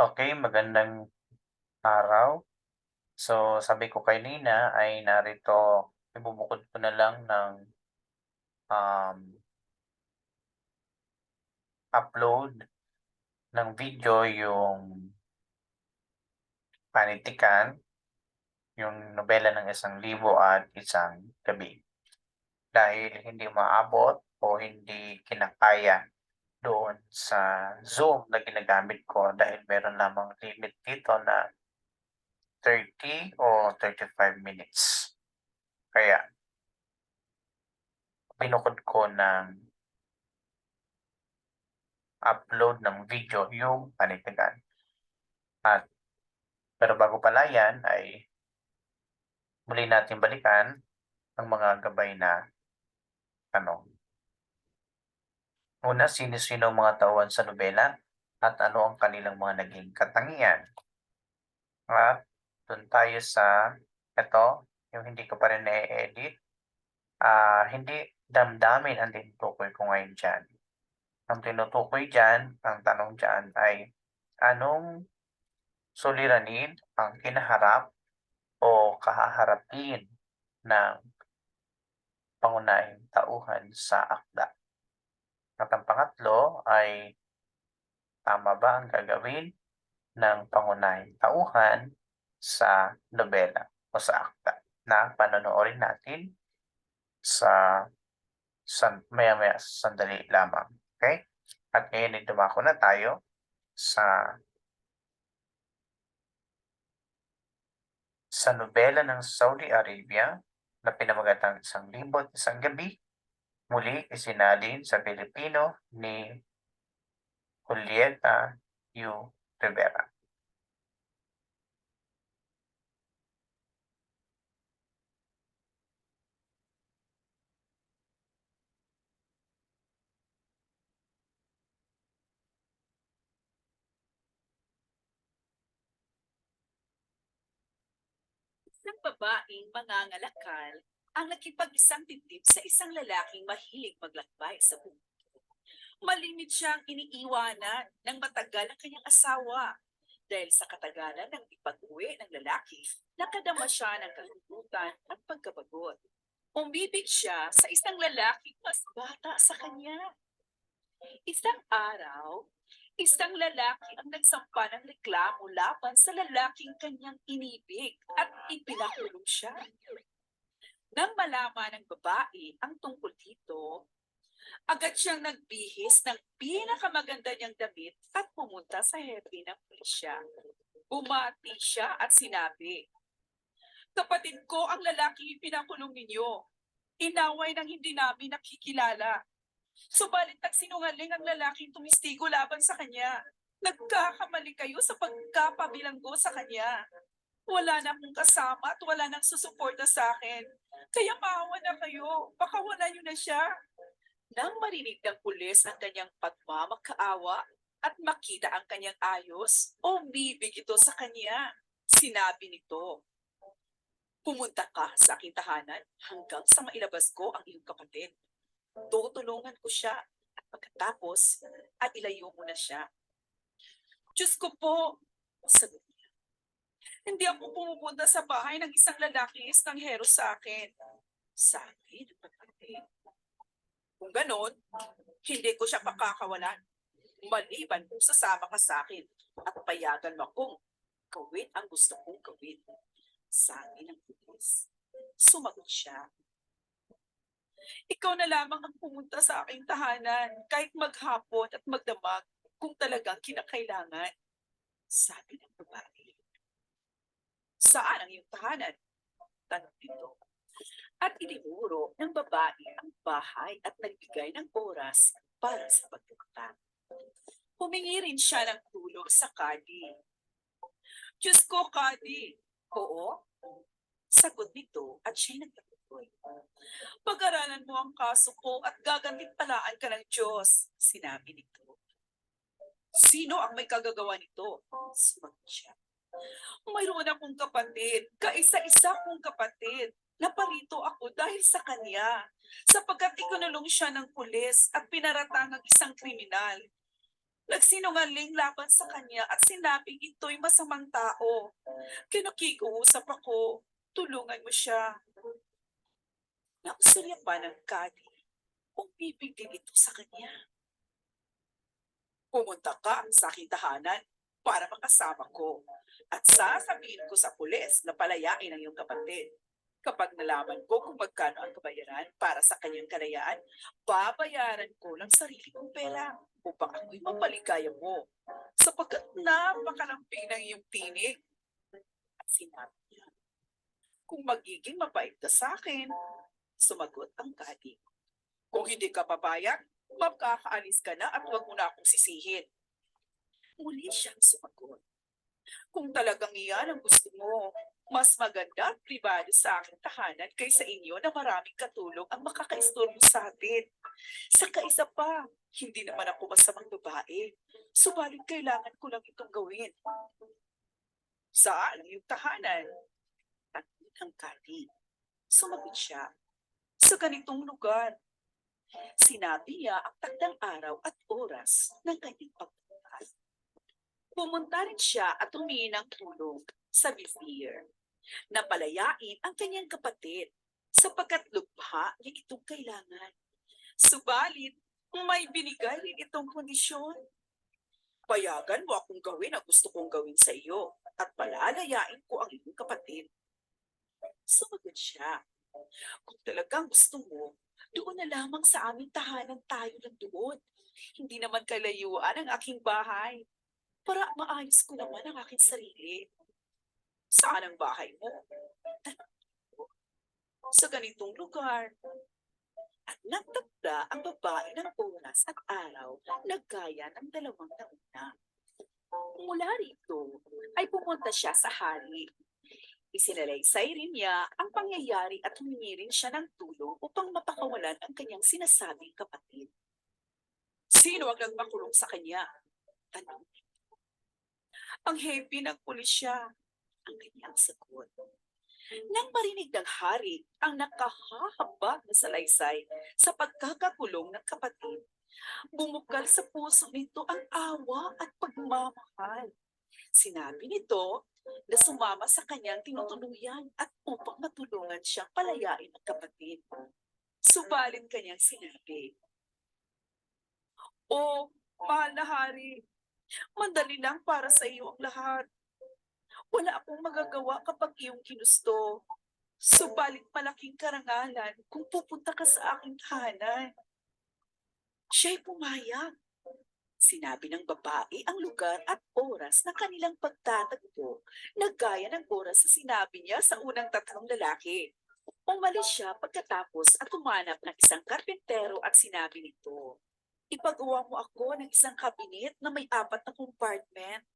Okay, magandang araw. So, sabi ko kanina ay narito, ibubukod ko na lang ng um, upload ng video yung panitikan, yung nobela ng isang libo at isang gabi. Dahil hindi maabot o hindi kinakaya doon sa Zoom na ginagamit ko dahil meron lamang limit dito na 30 o 35 minutes. Kaya, binukod ko ng upload ng video yung panitikan. At, pero bago pala yan ay muli natin balikan ang mga gabay na tanong. Una, sino-sino ang mga tauhan sa nobela at ano ang kanilang mga naging katangian. At doon tayo sa ito, yung hindi ko pa rin na-edit. Ah, hindi damdamin ang tinutukoy ko ngayon dyan. Ang tinutukoy dyan, ang tanong dyan ay anong suliranin ang kinaharap o kahaharapin ng pangunahing tauhan sa akda. At ang pangatlo ay tama ba ang gagawin ng pangunahing tauhan sa nobela o sa akda na panonoodin natin sa san, maya maya sandali lamang. Okay? At ngayon ay dumako na tayo sa sa nobela ng Saudi Arabia na pinamagatang isang libo at isang gabi muli isinalin sa Pilipino ni Julieta U. Rivera. Isang babaeng mangangalakal ang nakipag-isang dibdib sa isang lalaking mahilig maglakbay sa mundo. Malimit siyang iniiwanan ng matagal ang kanyang asawa dahil sa katagalan ng ipag-uwi ng lalaki, nakadama siya ng kalungkutan at pagkabagot. Umibig siya sa isang lalaking mas bata sa kanya. Isang araw, Isang lalaki ang nagsampa ng reklamo laban sa lalaking kanyang inibig at ipinakulong siya. Nang malaman ng babae ang tungkol dito, agad siyang nagbihis ng pinakamaganda niyang damit at pumunta sa hepe ng pulisya. Bumati siya at sinabi, Kapatid ko ang lalaking ipinakulong ninyo. Inaway ng hindi namin nakikilala. Subalit nagsinungaling ang lalaking tumistigo laban sa kanya. Nagkakamali kayo sa pagkapabilanggo sa kanya. Wala na akong kasama at wala nang susuporta sa akin. Kaya maawa na kayo. Baka wala niyo na siya. Nang marinig ng pulis ang kanyang pagmamakaawa at makita ang kanyang ayos, umibig ito sa kanya. Sinabi nito, Pumunta ka sa aking tahanan hanggang sa mailabas ko ang iyong kapatid tutulungan ko siya at pagkatapos at ilayo mo na siya. Diyos ko po, sagot. Hindi ako pumupunta sa bahay ng isang lalaking estanghero sa akin. Ng babae. Kung ganon, hindi ko siya pakakawalan. Maliban kung sasama ka sa akin at payagan mo akong gawin ang gusto kong gawin. Sabi ng pulis. Sumagot siya ikaw na lamang ang pumunta sa aking tahanan, kahit maghapon at magdamag, kung talagang kinakailangan. Sabi ng babae. Saan ang iyong tahanan? Tanong nito. At iniguro ng babae ang bahay at nagbigay ng oras para sa pagpunta. Humingi rin siya ng tulong sa kadi. Diyos ko, kadi. Oo. Sagot nito at siya'y nagtaguloy. Pag-aralan mo ang kaso ko at gagantimpalaan ka ng Diyos, sinabi nito. Sino ang may kagagawa nito? Sumagot siya. Mayroon akong kapatid, kaisa-isa kong kapatid. Naparito ako dahil sa kanya, sapagkat ikinulong siya ng pulis at pinaratang ang isang kriminal. Nagsinungaling laban sa kanya at sinabing ito'y masamang tao. Kinakikiusap ako, tulungan mo siya. Nausulya pa ng kadi, umibig din ito sa kanya. Pumunta ka sa aking tahanan para makasama ko at sasabihin ko sa pulis na palayain ang iyong kapatid. Kapag nalaman ko kung magkano ang kabayaran para sa kanyang kalayaan, babayaran ko ng sarili kong pera upang ako'y mapaligaya mo sapagkat napakalamping ng iyong tinig. At sinabi niya, kung magiging mabait ka sa akin, sumagot ang kadi. Kung hindi ka papayag, magkakaalis ka na at huwag mo na akong sisihin. Muli siyang sumagot. Kung talagang iyan ang gusto mo, mas maganda at pribado sa aking tahanan kaysa inyo na maraming katulong ang makakaistorbo sa atin. Sa kaisa pa, hindi naman ako masamang babae. Subalit kailangan ko lang itong gawin. Saan iyong tahanan? Tanong ng kadi. Sumagot siya. Sa ganitong lugar. Sinabi niya ang takdang araw at oras ng kanyang pagpunta. Pumunta rin siya at humingi ng tulong sa vizier na palayain ang kanyang kapatid sapagkat lubha niya itong kailangan. Subalit, may binigay rin itong kondisyon. Payagan mo akong gawin ang gusto kong gawin sa iyo at palalayain ko ang iyong kapatid. Sumagot siya. Kung talagang gusto mo, doon na lamang sa aming tahanan tayo ng doon. Hindi naman kalayuan ang aking bahay. Para maayos ko naman ang aking sarili. Saan ang bahay mo? Sa ganitong lugar. At nagtabda ang babae ng oras at araw na gaya ng dalawang nauna. Mula rito ay pumunta siya sa hari. Isinalaysay rin niya ang pangyayari at humingi rin siya ng tulong upang mapakawalan ang kanyang sinasabing kapatid. Sino ang nagpakulong sa kanya? Tanong ang heavy ng pulisya. Ang kanyang sagot. Nang marinig ng hari ang nakahahabag na salaysay sa pagkakakulong ng kapatid, bumukal sa puso nito ang awa at pagmamahal. Sinabi nito na sumama sa kanyang tinutuluyan at upang matulungan siyang palayain ang kapatid. Subalit kanyang sinabi, O, mahal na hari, Madali lang para sa iyo ang lahat. Wala akong magagawa kapag iyong ginusto. Subalit malaking karangalan kung pupunta ka sa aking tahanan. Siya'y pumayag. Sinabi ng babae ang lugar at oras na kanilang pagtatagpo na gaya ng oras na sinabi niya sa unang tatlong lalaki. Umalis siya pagkatapos at humanap ng isang karpentero at sinabi nito, Ipagawa mo ako ng isang kabinet na may apat na compartment.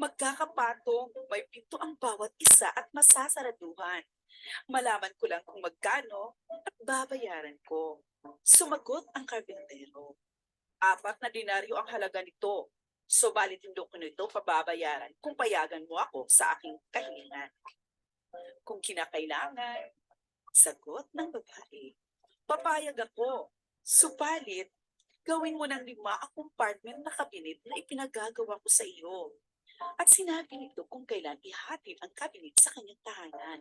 Magkakapatong, may pinto ang bawat isa at masasaraduhan. Malaman ko lang kung magkano at babayaran ko. Sumagot ang karbentero. Apat na dinaryo ang halaga nito. Subalit hindi ko nito pababayaran kung payagan mo ako sa aking kahilingan. Kung kinakailangan, sagot ng babae. Papayag ako. Subalit, gawin mo ng lima ang compartment na kabinet na ipinagagawa ko sa iyo. At sinabi nito kung kailan ihatid ang kabinet sa kanyang tahanan.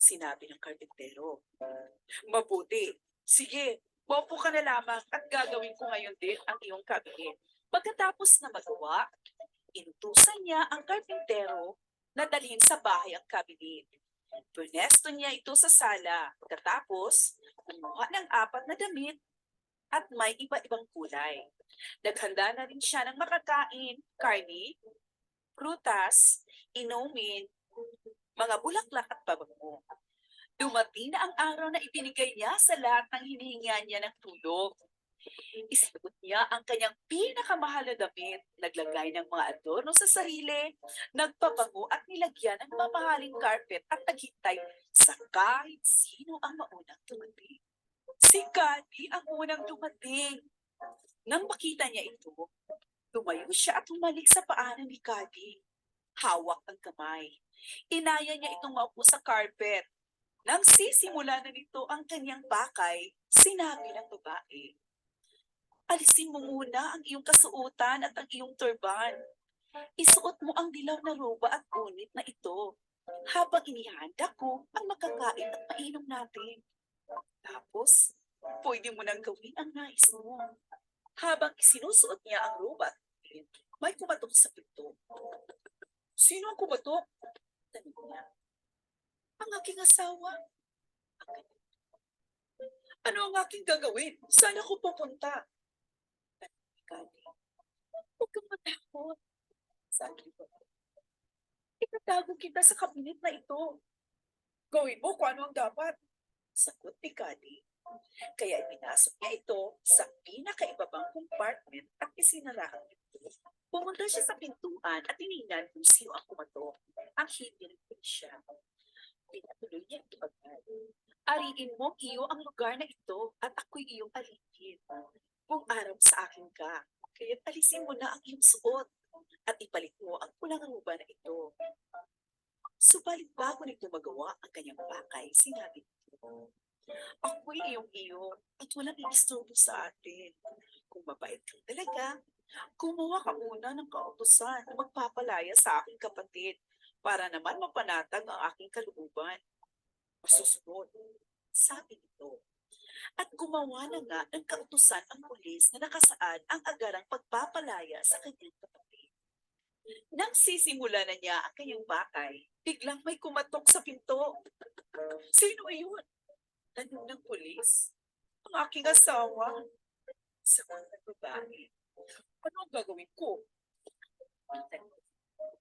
Sinabi ng karpintero, Mabuti, sige, Bopo ka na lamang at gagawin ko ngayon din ang iyong kabinet. Pagkatapos na magawa, inutusan niya ang karpintero na dalhin sa bahay ang kabinet. Punesto niya ito sa sala. Pagkatapos, kumuha ng apat na damit at may iba-ibang kulay. Naghanda na rin siya ng makakain, karni, prutas, inumin, mga bulaklak at pabango. Dumating na ang araw na ibinigay niya sa lahat ng hinihinga niya ng tulong. Isinuot niya ang kanyang pinakamahal na damit, naglagay ng mga adorno sa sarili, nagpabango at nilagyan ng mamahaling carpet at naghintay sa kahit sino ang maunang dumating. Si Kati ang unang dumating. Nang makita niya ito, tumayo siya at humalik sa paanan ni Kati. Hawak ang kamay. Inaya niya itong maupo sa carpet. Nang sisimula na nito ang kanyang bakay, sinabi ng babae, Alisin mo muna ang iyong kasuotan at ang iyong turban. Isuot mo ang dilaw na roba at unit na ito habang inihanda ko ang makakain at mainom natin. Tapos, pwede mo nang gawin ang nais mo. Habang isinusuot niya ang unit, may kumatok sa pinto. Sino ang kumatok? Tanong niya. Ang aking asawa. Ano ang aking gagawin? Saan ako pupunta? Kali. Huwag kang matakot. Sabi ko. Itatago kita sa kabinet na ito. Gawin mo kung ano ang dapat. Sagot ni Kali. Kaya ipinasok niya ito sa pinakaibabang compartment at isinara ang pinto. Pumunta siya sa pintuan at tinignan kung sino ang kumatok. Ang hindi ng siya. Pinatuloy niya ito agad. Ariin mo iyo ang lugar na ito at ako'y iyong aligid. Kung araw sa akin ka, kaya't alisin mo na ang iyong suot at ipalit mo ang pulang ruba na ito. Subalit bago nito magawa ang kanyang pakay, sinabi Ako'y iyong iyo at walang iistorbo sa atin. Kung mabait kang talaga, gumawa ka muna ng kautosan na magpapalaya sa aking kapatid para naman mapanatag ang aking kalooban. Masusunod, sabi nito. At gumawa na nga ng kautusan ang pulis na nakasaad ang agarang pagpapalaya sa kanyang kapatid. Nang sisimula na niya ang kanyang bakay, biglang may kumatok sa pinto. Sino iyon? Tanong ng pulis. Ang aking asawa. Sa mga babae. Ano ang gagawin ko?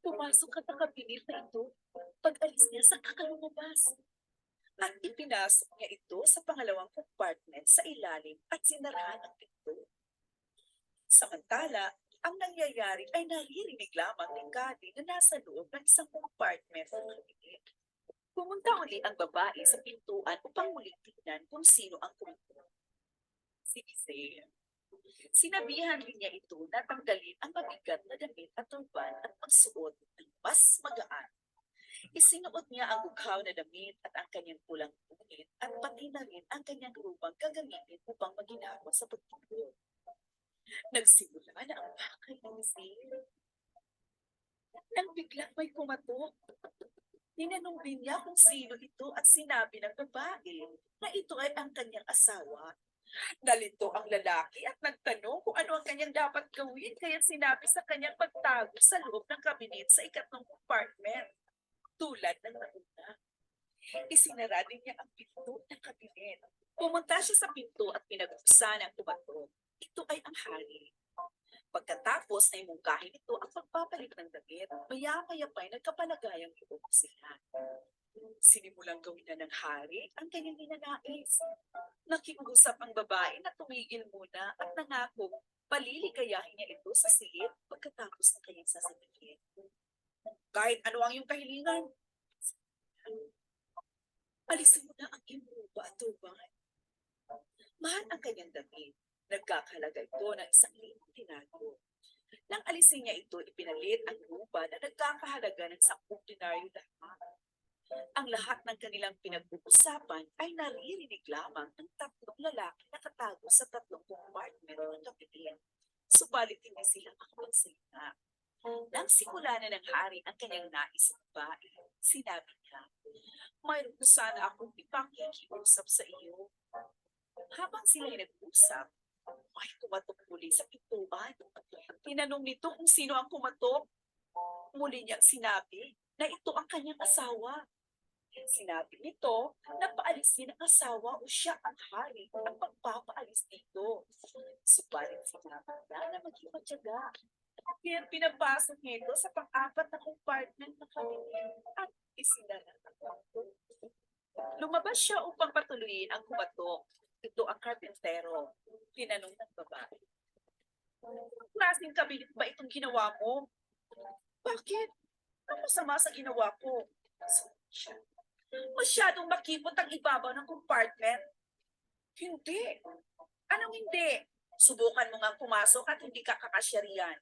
Pumasok ka sa kabinet na ito. Pag-alis niya sa kakalumabas. At ipinasok niya ito sa pangalawang compartment sa ilalim at sinarahan ang pinto. Samantala, ang nangyayari ay naririnig lamang ni Kati na nasa loob ng isang compartment ng kabinet. Pumunta uli ang babae sa pintuan upang muling tignan kung sino ang kumatok. Si Isaiah. Sinabihan rin niya ito na tanggalin ang mabigat na damit at turban at magsuot ng mas magaan. Isinuot niya ang bughaw na damit at ang kanyang pulang unit at pati na rin ang kanyang rubang gagamitin upang maginawa sa pagtulog. Nagsimula na ang bakay ng. Nang biglang may kumatok, Tinanong niya kung sino ito at sinabi ng babae na ito ay ang kanyang asawa. Nalito ang lalaki at nagtanong kung ano ang kanyang dapat gawin kaya sinabi sa kanyang pagtago sa loob ng kabinet sa ikatlong compartment. Tulad ng nauna. Isinara din niya ang pinto ng kabinet. Pumunta siya sa pinto at pinag-usapan ang kumato. Ito ay ang hari. Pagkatapos ay mungkahin ito ang pagpapalit ng damit, maya-maya pa'y nagkapalagayang loob sila. Sinimulang gawin na ng hari ang kanyang ninanais. Nakiusap ang babae na tumigil muna at nangako paliligayahin niya ito sa silid pagkatapos ng kanyang sasabihin. Kahit ano ang iyong kahilingan, alisin mo na ang iyong ruba at turban. Mahal ang kanyang damit. Nagkakalaga ito ng isang libong. Nang alisin niya ito, ipinalit ang ruba na nagkakahalaga ng sampung dinaryo lamang. Ang lahat ng kanilang pinag-uusapan ay naririnig lamang ng tatlong lalaki na katago sa tatlong compartment ng kapitin. Subalit hindi sila makapagsalita. Nang simula na ng hari ang kanyang nais sa babae, sinabi niya, mayroon ko sana akong ipakikiusap sa iyo. Habang sila ay nag-usap, ay kumatok muli sa pintuan. Tinanong nito kung sino ang kumatok. Muli niyang sinabi na ito ang kanyang asawa. Sinabi nito na paalisin ang asawa o siya ang hari ang pagpapaalis dito. Subalit sinabi niya na maging matyaga. Kaya pinapasok niya ito sa pang-apat na compartment ng kabinet at isinara ang pinto. Lumabas siya upang patuloyin ang kumatok. Ito ang karpentero. Tinanong ng babae. Anong klaseng kabinet ba itong ginawa mo? Bakit? Ang masama sa ginawa ko? Siya. Masyadong makipot ang ibabaw ng compartment. Hindi. Anong hindi? Subukan mo nga pumasok at hindi ka kakasya riyan.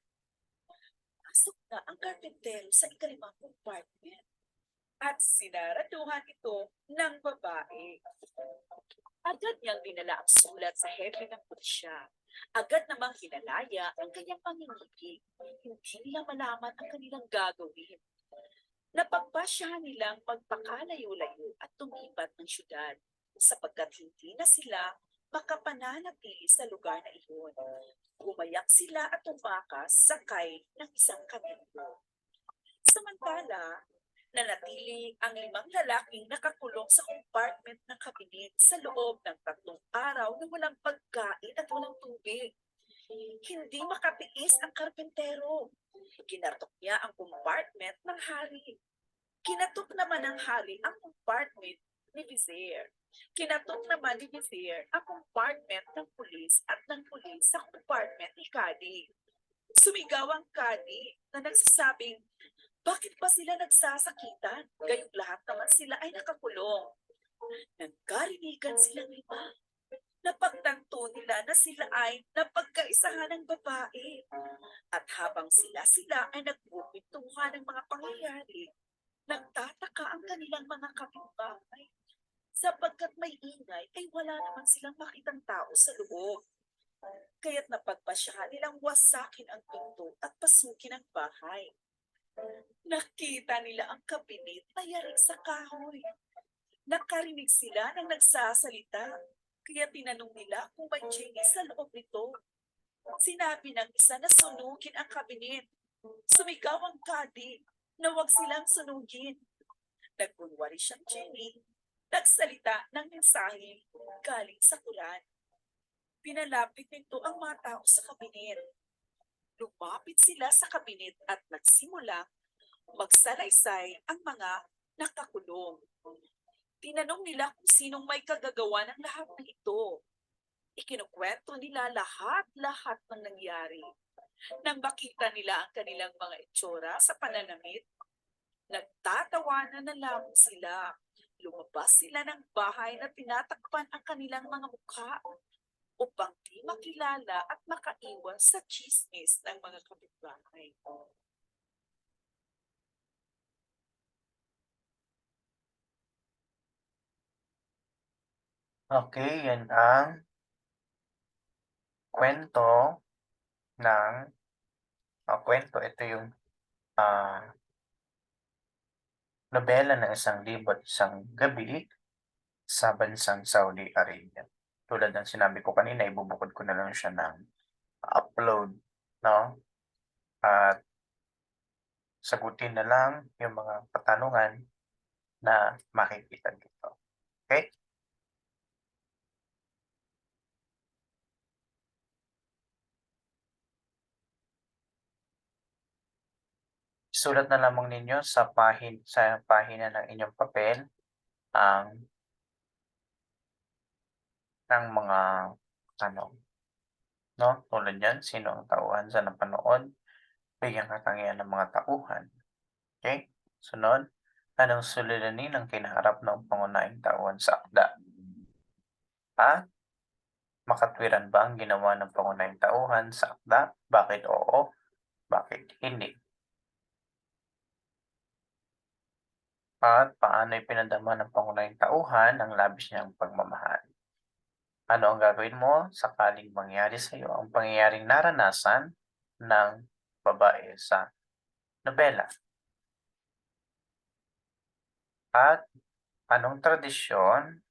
Pasok na ang karpentero sa ikalimang compartment. At sinaraduhan ito ng babae. Agad niyang dinala ang sulat sa hepe ng pulisya. Agad namang hinalaya ang kanyang pangingibig. Hindi nila malaman ang kanilang gagawin. Napagpasyahan nilang magpakalayo-layo at tumipat ng syudad sapagkat hindi na sila makapananatili sa lugar na iyon. Umayak sila at tumakas sakay ng isang kamino. Samantala, nanatili ang limang lalaking nakakulong sa ng kabinet sa loob ng tatlong araw na walang pagkain at walang tubig. Hindi makatiis ang karpentero. Kinartok niya ang compartment ng hari. Kinatok naman ng hari ang compartment ni Vizier. Kinatok naman ni Vizier ang compartment ng pulis at ng pulis sa compartment ni Kadi. Sumigaw ang Kadi na nagsasabing, bakit ba sila nagsasakitan? Gayong lahat naman sila ay nakakulong. Nagkarinigan silang lima. Napagtanto nila na sila ay napagkaisahan ng babae. At habang sila-sila ay nagpupintuhan ng mga pangyayari, nagtataka ang kanilang mga kapitbahay. Sapagkat may ingay ay wala naman silang makitang tao sa loob. Kaya't napagpasyahan nilang wasakin ang pinto at pasukin ang bahay. Nakita nila ang kabinet na yari sa kahoy. Nakarinig sila ng nagsasalita, kaya tinanong nila kung may Jenny sa loob nito. Sinabi ng isa na sunugin ang kabinet. Sumigaw ang kadi na huwag silang sunugin. Nagkunwari siyang Jenny. Nagsalita ng mensahe galing sa Quran. Pinalapit nito ang mga tao sa kabinet. Lumapit sila sa kabinet at nagsimula magsalaysay ang mga nakakulong. Tinanong nila kung sinong may kagagawa ng lahat ng ito. Ikinukwento nila lahat-lahat ng nangyari. Nang makita nila ang kanilang mga itsura sa pananamit, nagtatawanan na lamang sila. Lumabas sila ng bahay na tinatakpan ang kanilang mga mukha upang di makilala at makaiwas sa chismis ng mga kapitbahay. Okay, yan ang kwento ng ah, kwento. Ito yung ah, nobela ng isang libo isang gabi sa bansang Saudi Arabia. Tulad ng sinabi ko kanina, ibubukod ko na lang siya ng upload, no? At sagutin na lang yung mga katanungan na makikita dito. Okay? Sulat na lamang ninyo sa pahin sa pahina ng inyong papel ang ng mga tanong. No? Tulad yan, sino ang tauhan sa napanood? Bigyan katangian ng mga tauhan. Okay? Sunod, anong suliranin ang kinaharap ng pangunahing tauhan sa akda? At makatwiran ba ang ginawa ng pangunahing tauhan sa akda? Bakit oo? Bakit hindi? At paano ipinadama ng pangunahing tauhan ang labis niyang pagmamahal? Ano ang gagawin mo sakaling mangyari sa iyo ang pangyayaring naranasan ng babae sa nobela? At anong tradisyon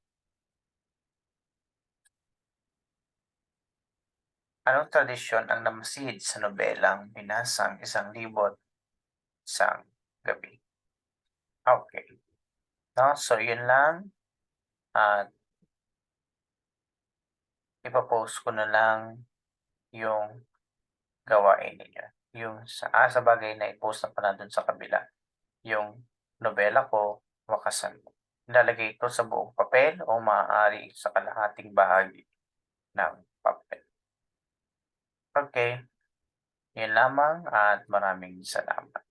Anong tradisyon ang namasid sa nobelang binasang isang libot isang gabi? No, so yun lang. At ipapost ko na lang yung gawain ninyo. Yung sa, ah, sa bagay na i-post na pala dun sa kabila. Yung nobela ko, wakasan mo. Nilalagay ito sa buong papel o maaari sa kalahating bahagi ng papel. Okay. Yan lamang at maraming salamat.